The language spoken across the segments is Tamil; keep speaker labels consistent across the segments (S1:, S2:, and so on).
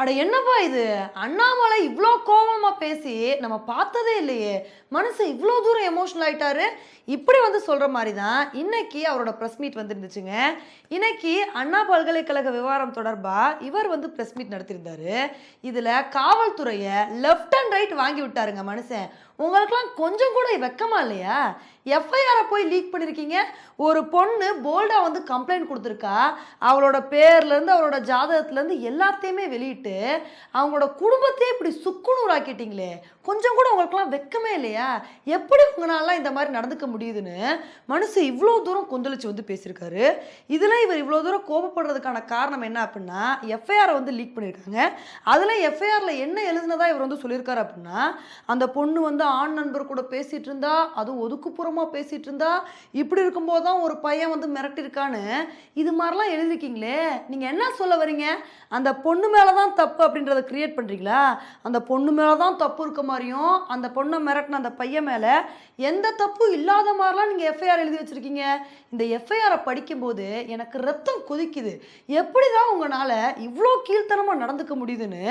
S1: அட என்னப்பா இது? அண்ணாமலை இவ்வளோ கோபமாக பேசி நம்ம பார்த்ததே இல்லையே. மனுஷன் இவ்வளோ தூரம் எமோஷனல் ஆகிட்டாரு இப்படி வந்து சொல்கிற மாதிரி தான் இன்னைக்கு அவரோட ப்ரெஸ் மீட் வந்துருந்துச்சுங்க. இன்னைக்கு அண்ணா பல்கலைக்கழக விவகாரம் தொடர்பாக இவர் வந்து ப்ரெஸ் மீட் நடத்தியிருந்தாரு. இதில் காவல்துறையை லெஃப்ட் அண்ட் ரைட் வாங்கி விட்டாருங்க மனுஷன். உங்களுக்கெல்லாம் கொஞ்சம் கூட வெக்கமா இல்லையா? எஃப்ஐஆரை போய் லீக் பண்ணியிருக்கீங்க ஒரு பொண்ணு போல்டாக வந்து கம்ப்ளைண்ட் கொடுத்துருக்கா. அவளோட பேர்லேருந்து அவளோட ஜாதகத்துலேருந்து எல்லாத்தையுமே வெளியிட்டு அவங்களோட குடும்பத்தையே இப்படி சுக்குநூறாக்கிட்டீங்களே. கொஞ்சம் கூட உங்களுக்குலாம் வெக்கமே இல்லையா? எப்படி உங்களாலாம் இந்த மாதிரி நடந்துக்க முடியுதுன்னு மனுஷன் இவ்வளோ தூரம் கொந்தளிச்சு வந்து பேசியிருக்காரு. இதில் இவர் இவ்வளோ தூரம் கோபப்படுறதுக்கான காரணம் என்ன அப்படின்னா எஃப்ஐஆரை வந்து லீக் பண்ணியிருக்காங்க. அதில் எஃப்ஐஆரில் என்ன எழுதுனதா இவர் வந்து சொல்லியிருக்காரு அப்படின்னா அந்த பொண்ணு வந்து ஆண் நண்பர் கூட பேசிகிட்டு இருந்தா அதுவும் ஒதுக்குப்புறமாக பேசிகிட்டு இருந்தா இப்படி இருக்கும்போது தான் ஒரு பையன் வந்து மிரட்டிருக்கான்னு இது மாதிரிலாம் எழுதிருக்கீங்களே. நீங்கள் என்ன சொல்ல வரீங்க? அந்த பொண்ணு மேலே தான் தப்பு அப்படின்றத கிரியேட் பண்ணுறீங்களா அந்த பொண்ணு மேலே தான் தப்பு இருக்க மாதிரியும் அந்த பொண்ணை மிரட்டின அந்த பையன் மேலே எந்த தப்பும் இல்லாத மாதிரிலாம் நீங்கள் எஃப்ஐஆர் எழுதி வச்சுருக்கீங்க. இந்த எஃப்ஐஆரை படிக்கும்போது எனக்கு ரத்தம் கொதிக்குது. எப்படி தான் உங்களால் இவ்வளோ கீழ்த்தனமாக நடந்துக்க முடியுதுன்னு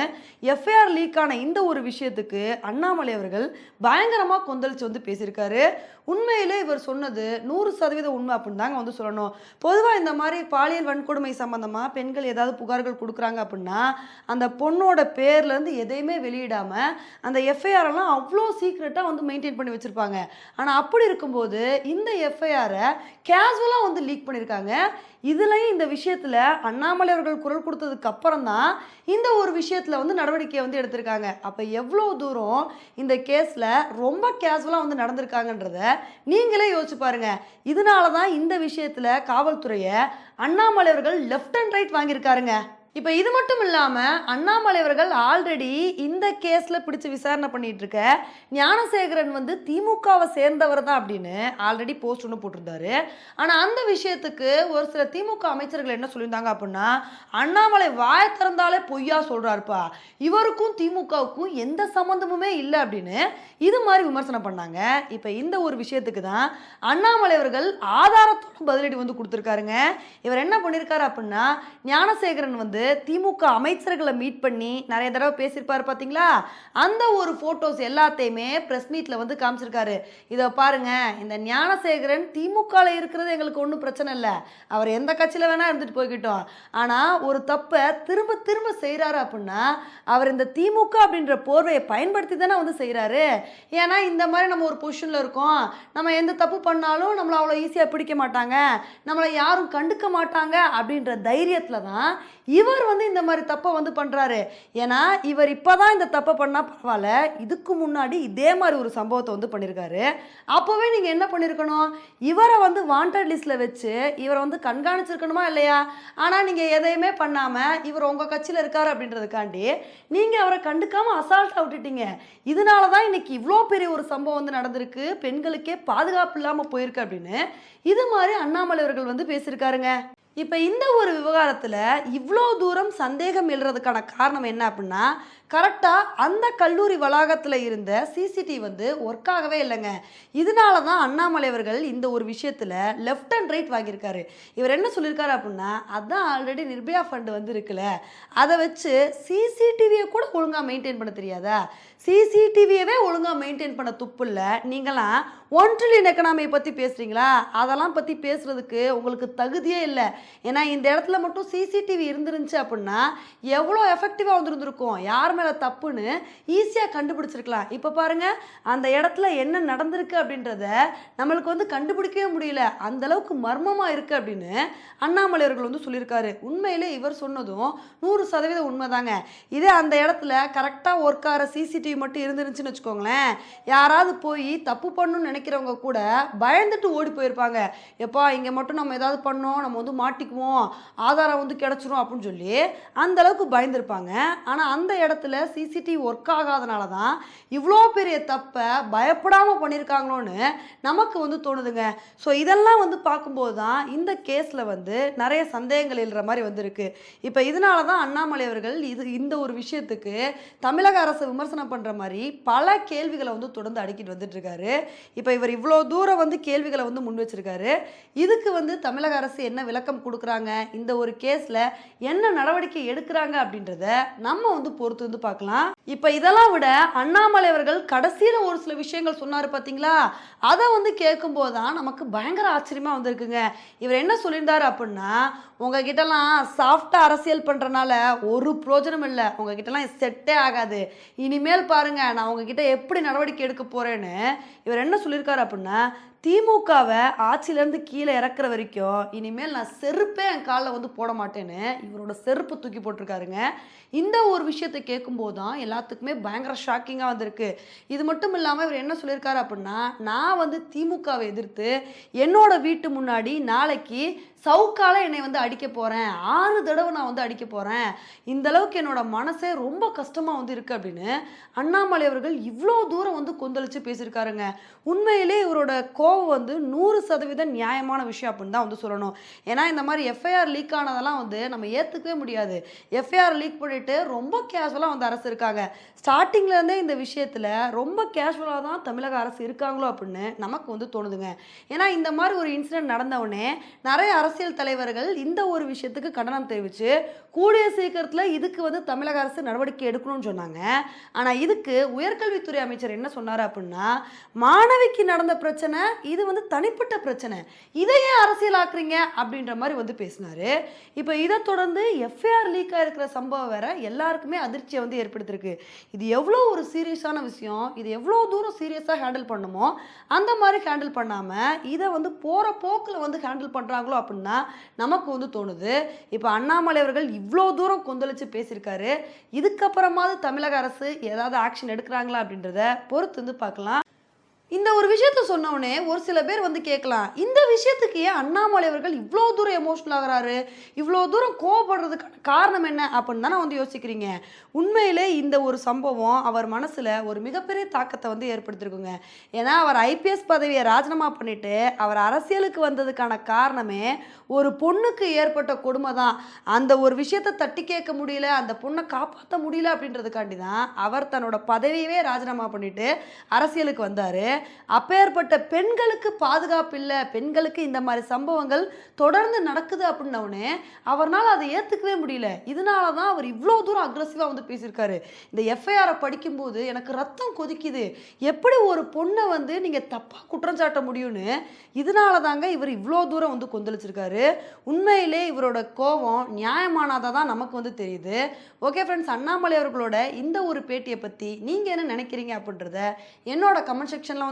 S1: எஃப்ஐஆர் லீக்கான இந்த ஒரு விஷயத்துக்கு அண்ணாமலை அவர்கள் பயங்கரமாக கொந்தளிச்சு வந்து பேசியிருக்காரு. உண்மையிலே இவர் சொன்னது நூறு சதவீதம் உண்மை அப்படின்னு தாங்க வந்து சொல்லணும். பொதுவாக இந்த மாதிரி பாலியல் வன்கொடுமை சம்மந்தமாக பெண்கள் ஏதாவது புகார்கள் கொடுக்குறாங்க அப்படின்னா அந்த பொண்ணோட பேர்லேருந்து எதையுமே வெளியிடாமல் அந்த எஃப்ஐஆரெல்லாம் அவ்வளோ சீக்ரெட்டாக வந்து மெயின்டைன் பண்ணி வச்சுருப்பாங்க. ஆனால் அப்படி இருக்கும்போது இந்த எஃப்ஐஆரை கேஷுவலாக வந்து லீக் பண்ணியிருக்காங்க இதுலேயும் இந்த விஷயத்தில் அண்ணாமலை அவர்கள் குரல் கொடுத்ததுக்கு அப்புறம் தான் இந்த ஒரு விஷயத்தில் வந்து நடவடிக்கையை வந்து எடுத்திருக்காங்க. அப்போ எவ்வளோ தூரம் இந்த கேஸில் ரொம்ப கேஷுவலாக வந்து நடந்திருக்காங்கன்றத நீங்களே யோசிச்சு பாருங்க. இதனால தான் இந்த விஷயத்தில் காவல்துறையை அண்ணாமலை அவர்கள் லெஃப்ட் அண்ட் ரைட் வாங்கியிருக்காருங்க. இப்போ இது மட்டும் இல்லாமல் அண்ணாமலை அவர்கள் ஆல்ரெடி இந்த கேஸில் பிடிச்சி விசாரணை பண்ணிட்டு இருக்க ஞானசேகரன் வந்து திமுகவை சேர்ந்தவர் தான் அப்படின்னு ஆல்ரெடி போஸ்ட் ஒன்று போட்டிருந்தாரு. ஆனால் அந்த விஷயத்துக்கு ஒரு சில திமுக அமைச்சர்கள் என்ன சொல்லியிருந்தாங்க அப்படின்னா அண்ணாமலை வாய திறந்தாலே பொய்யா சொல்கிறாருப்பா இவருக்கும் திமுகவுக்கும் எந்த சம்மந்தமுமே இல்லை அப்படின்னு இது மாதிரி விமர்சனம் பண்ணாங்க. இப்போ இந்த ஒரு விஷயத்துக்கு தான் அண்ணாமலை அவர்கள் ஆதாரத்தோடு பதிலடி வந்து கொடுத்துருக்காருங்க. இவர் என்ன பண்ணியிருக்காரு அப்படின்னா ஞானசேகரன் வந்து திமுக அமைச்சர்களை மீட் பண்ணி நிறைய தடவை பேசியிருப்பாரு பார்த்தீங்களா அந்த ஒரு ஃபோட்டோஸ் எல்லாத்தையுமே ப்ரெஸ் மீட்டில் வந்து காமிச்சிருக்காரு. இதை பாருங்க இந்த ஞானசேகரன் திமுகவில் இருக்கிறது எங்களுக்கு ஒன்றும் பிரச்சனை இல்லை. அவர் எந்த கட்சியில் வேணால் இருந்துட்டு போய்கிட்டோம் ஆனால் ஒரு தப்பை திரும்ப திரும்ப செய்கிறாரு அப்படின்னா அவர் இந்த திமுக அப்படின்ற போர்வையை பயன்படுத்தி தானே வந்து செய்கிறாரு ஏன்னா இந்த மாதிரி நம்ம ஒரு பொசிஷனில் இருக்கோம். நம்ம எந்த தப்பு பண்ணாலும் நம்மளை அவ்வளோ ஈஸியாக பிடிக்க மாட்டாங்க. நம்மளை யாரும் கண்டுக்க மாட்டாங்க அப்படின்ற தைரியத்தில் தான் இவர் வந்து இந்த மாதிரி தப்பை வந்து பண்ணுறாரு ஏன்னா இவர் இப்போ தான் இந்த தப்பை பண்ணால் பரவாயில்ல. இதுக்கு முன்னாடி இதே மாதிரி ஒரு சம்பவத்தை வந்து பண்ணியிருக்காரு அப்போவே நீங்கள் என்ன பண்ணியிருக்கணும் இவரை வந்து வாண்டட் லிஸ்ட்டில் வச்சு இவரை வந்து கண்காணிச்சிருக்கணுமா இல்லையா? ஆனால் நீங்கள் எதையுமே பண்ணாமல் இவர் உங்கள் கட்சியில் இருக்கார் அப்படின்றதுக்காண்டி நீங்கள் அவரை கண்டுக்காமல் அசால்ட்டாக விட்டுட்டீங்க. இதனால தான் இன்னைக்கு இவ்வளோ பெரிய ஒரு சம்பவம் வந்து நடந்திருக்கு. பெண்களுக்கே பாதுகாப்பு இல்லாமல் போயிருக்கு அப்படின்னு இது மாதிரி அண்ணாமலை அவர்கள் வந்து பேசியிருக்காருங்க. இப்போ இந்த ஒரு விவகாரத்தில் இவ்வளோ தூரம் சந்தேகம் எழுறதுக்கான காரணம் என்ன அப்படின்னா கரெக்டாக அந்த கல்லூரி வளாகத்தில் இருந்த சிசிடிவி வந்து ஒர்க் ஆகவே இல்லைங்க. இதனால தான் அண்ணாமலை அவர்கள் இந்த ஒரு விஷயத்தில் லெஃப்ட் அண்ட் ரைட் வாங்கியிருக்காரு. இவர் என்ன சொல்லியிருக்காரு அப்படின்னா அதான் ஆல்ரெடி நிர்பயா ஃபண்டு வந்து இருக்குல்ல அதை வச்சு சிசிடிவியை கூட ஒழுங்காக மெயின்டைன் பண்ண தெரியாதா? சிசிடிவியவே ஒழுங்காக மெயின்டைன் பண்ண துப்பு இல்லை. நீங்களாம் ஒன்றிலியன் எக்கனாமியை பற்றி பேசுகிறீங்களா அதெல்லாம் பற்றி பேசுகிறதுக்கு உங்களுக்கு தகுதியே இல்லை. ஏன்னா இந்த இடத்துல மட்டும் சிசிடிவி இருந்துருந்துச்சு அப்படின்னா எவ்வளோ எஃபெக்டிவாக வந்துருந்துருக்கும்? யார் மேலே தப்புன்னு ஈஸியாக கண்டுபிடிச்சிருக்கலாம். இப்போ பாருங்கள் அந்த இடத்துல என்ன நடந்திருக்கு அப்படின்றத நம்மளுக்கு வந்து கண்டுபிடிக்கவே முடியல. அந்தளவுக்கு மர்மமாக இருக்குது அப்படின்னு அண்ணாமலை அவர்கள் வந்து சொல்லியிருக்காரு. உண்மையிலே இவர் சொன்னதும் நூறு சதவீதம் உண்மைதாங்க. இதே அந்த இடத்துல கரெக்டாக ஒர்க் ஆகிற சிசிடிவி மட்டும் இருந்துருந்துச்சுன்னு வச்சுக்கோங்களேன் யாராவது போய் தப்பு பண்ணணும்னு நினைக்கிறவங்க கூட பயந்துட்டு ஓடி போயிருப்பாங்க. எப்பா இங்கே மட்டும் நம்ம ஏதாவது பண்ணோம் நம்ம வந்து மாட்டிக்குவோம் ஆதாரம் வந்து கிடச்சிரும் அப்படின்னு சொல்லி அந்த அளவுக்கு பயந்துருப்பாங்க. ஆனால் அந்த இடத்துல சிசிடிவி ஒர்க் ஆகாதனால தான் இவ்வளோ பெரிய தப்பை பயப்படாமல் பண்ணியிருக்காங்களோன்னு நமக்கு வந்து தோணுதுங்க. ஸோ இதெல்லாம் வந்து பார்க்கும்போது தான் இந்த கேஸில் வந்து நிறைய சந்தேகங்கள் எழுற மாதிரி வந்திருக்கு. இப்போ இதனால தான் அண்ணாமலை அவர்கள் இது இந்த ஒரு விஷயத்துக்கு தமிழக அரசு விமர்சனம் பண்ணுற மாதிரி பல கேள்விகளை வந்து தொடர்ந்து அடுக்கிட்டு வந்துட்டு இருக்காரு. இப்போ இவர் இவ்வளோ தூரம் வந்து கேள்விகளை வந்து முன் வச்சிருக்காரு. இதுக்கு வந்து தமிழக அரசு என்ன விளக்கம் கொடுக்குறாங்க? இந்த ஒரு கேஸில் என்ன நடவடிக்கை எடுக்கிறாங்க அப்படின்றத நம்ம வந்து பொறுத்து வந்து பார்க்கலாம். இப்போ இதெல்லாம் விட அண்ணாமலை அவர்கள் கடைசியில் ஒரு சில விஷயங்கள் சொன்னார் பார்த்தீங்களா அதை வந்து கேட்கும்போது தான் நமக்கு பயங்கர ஆச்சரியமாக வந்திருக்குங்க. இவர் என்ன சொல்லியிருந்தார் அப்படின்னா உங்ககிட்டலாம் சாஃப்டாக அரசியல் பண்ணுறனால ஒரு பிரோஜனம் இல்லை. உங்ககிட்டலாம் செட்டே ஆகாது. இனிமேல் பாருங்க நான் உங்ககிட்ட எப்படி நடவடிக்கை எடுக்க போகிறேன்னு இவர் என்ன சொல்லி சொல்லியிருக்காரு அப்படின்னா திமுகவை ஆட்சியிலேருந்து கீழே இறக்குற வரைக்கும் இனிமேல் நான் செருப்பே என் காலில் வந்து போட மாட்டேன்னு இவரோட செருப்பு தூக்கி போட்டிருக்காருங்க. இந்த ஒரு விஷயத்தை கேட்கும்போது தான் எல்லாத்துக்குமே பயங்கர ஷாக்கிங்காக வந்திருக்கு. இது மட்டும் இல்லாமல் இவர் என்ன சொல்லியிருக்காரு அப்படின்னா நான் வந்து திமுகவை எதிர்த்து என்னோட வீட்டு முன்னாடி நாளைக்கு சவுக்கால என்னை வந்து அடிக்க போகிறேன் ஆறு தடவை நான் வந்து அடிக்க போகிறேன் இந்த அளவுக்கு என்னோட மனசே ரொம்ப கஷ்டமாக வந்து இருக்குது அப்படின்னு அண்ணாமலை அவர்கள் இவ்வளோ தூரம் வந்து கொந்தளிச்சு பேசியிருக்காருங்க. உண்மையிலே இவரோட கோ கோவம் வந்து நூறு சதவீதம் நியாயமான விஷயம் அப்படின்னு தான் வந்து சொல்லணும். ஏன்னா இந்த மாதிரி எஃப்ஐஆர் லீக் ஆனதெல்லாம் வந்து நம்ம ஏற்றுக்கவே முடியாது. எஃப்ஐஆர் லீக் பண்ணிட்டு ரொம்ப கேஷுவலாக வந்து அரசு இருக்காங்க. ஸ்டார்டிங்லேருந்தே இந்த விஷயத்தில் ரொம்ப கேஷுவலாக தான் தமிழக அரசு இருக்காங்களோ அப்படின்னு நமக்கு வந்து தோணுதுங்க. ஏன்னா இந்த மாதிரி ஒரு இன்சிடென்ட் நடந்தவுடனே நிறைய அரசியல் தலைவர்கள் இந்த ஒரு விஷயத்துக்கு கண்டனம் தெரிவித்து கூடிய சீக்கிரத்தில் இதுக்கு வந்து தமிழக அரசு நடவடிக்கை எடுக்கணும்னு சொன்னாங்க. ஆனால் இதுக்கு உயர்கல்வித்துறை அமைச்சர் என்ன சொன்னார் அப்படின்னா மாணவிக்கு நடந்த பிரச்சனை இது வந்து தனிப்பட்ட பிரச்சனை. இதை ஏன் அரசியலாக்குறீங்க? அப்படின்ற மாதிரி வந்து பேசினாரு. இப்போ இதை தொடர்ந்து எஃப்ஐஆர் லீக்காக இருக்கிற சம்பவம் வேற எல்லாருக்குமே அதிர்ச்சியை வந்து ஏற்படுத்தியிருக்கு. இது எவ்வளோ ஒரு சீரியஸான விஷயம்? இது எவ்வளோ தூரம் சீரியஸாக ஹேண்டில் பண்ணுமோ? அந்த மாதிரி ஹேண்டில் பண்ணாமல் இதை வந்து போகிற போக்கில் வந்து ஹேண்டில் பண்ணுறாங்களோ அப்படின்னா நமக்கு வந்து தோணுது. இப்போ அண்ணாமலை அவர்கள் இவ்வளோ தூரம் கொந்தளிச்சு பேசியிருக்காரு. இதுக்கப்புறமாவது தமிழக அரசு ஏதாவது ஆக்ஷன் எடுக்கிறாங்களா அப்படின்றத பொறுத்து வந்து பார்க்கலாம். இந்த ஒரு விஷயத்த சொன்ன ஒரு சில பேர் வந்து கேட்கலாம் இந்த விஷயத்துக்கு ஏன் அண்ணாமலை அவர்கள் இவ்வளோ தூரம் எமோஷனல் ஆகிறாரு? இவ்வளோ தூரம் கோவப்படுறதுக்கான காரணம் என்ன? அப்படின்னு தானே வந்து யோசிக்கிறீங்க. உண்மையிலே இந்த ஒரு சம்பவம் அவர் மனசில் ஒரு மிகப்பெரிய தாக்கத்தை வந்து ஏற்படுத்திருக்குங்க. ஏன்னா அவர் ஐபிஎஸ் பதவியை ராஜினாமா பண்ணிட்டு அவர் அரசியலுக்கு வந்ததுக்கான காரணமே ஒரு பொண்ணுக்கு ஏற்பட்ட கொடுமை தான். அந்த ஒரு விஷயத்தை தட்டி கேட்க முடியல அந்த பொண்ணை காப்பாற்ற முடியல அப்படின்றதுக்காண்டி தான் அவர் தன்னோட பதவியவே ராஜினாமா பண்ணிட்டு அரசியலுக்கு வந்தார். அப்பேற்பட்ட பெண்களுக்கு பாதுகாப்பு இல்லை பெண்களுக்கு இந்த மாதிரி சம்பவங்கள் தொடர்ந்து நடக்குது அப்படின்னவுடனே அவர்னால் அதை ஏற்றுக்கவே முடியல. இதனால தான் அவர் இவ்வளோ தூரம் அக்ரஸிவாக வந்து பேசியிருக்காரு. இந்த எஃப்ஐஆரை படிக்கும்போது எனக்கு ரத்தம் கொதிக்குது. எப்படி ஒரு பொண்ணை வந்து நீங்கள் தப்பாக குற்றம் சாட்ட முடியும்னு இதனால தாங்க இவர் இவ்வளோ தூரம் வந்து கொந்தளிச்சிருக்காரு. உண்மையிலே இவரோட கோபம் நியாயமானதாக தான் நமக்கு வந்து தெரியுது. ஓகே ஃப்ரெண்ட்ஸ் அண்ணாமலை அவர்களோட இந்த ஒரு பேட்டியை பற்றி நீங்கள் என்ன நினைக்கிறீங்க அப்படின்றத என்னோட கமெண்ட் செக்ஷனில்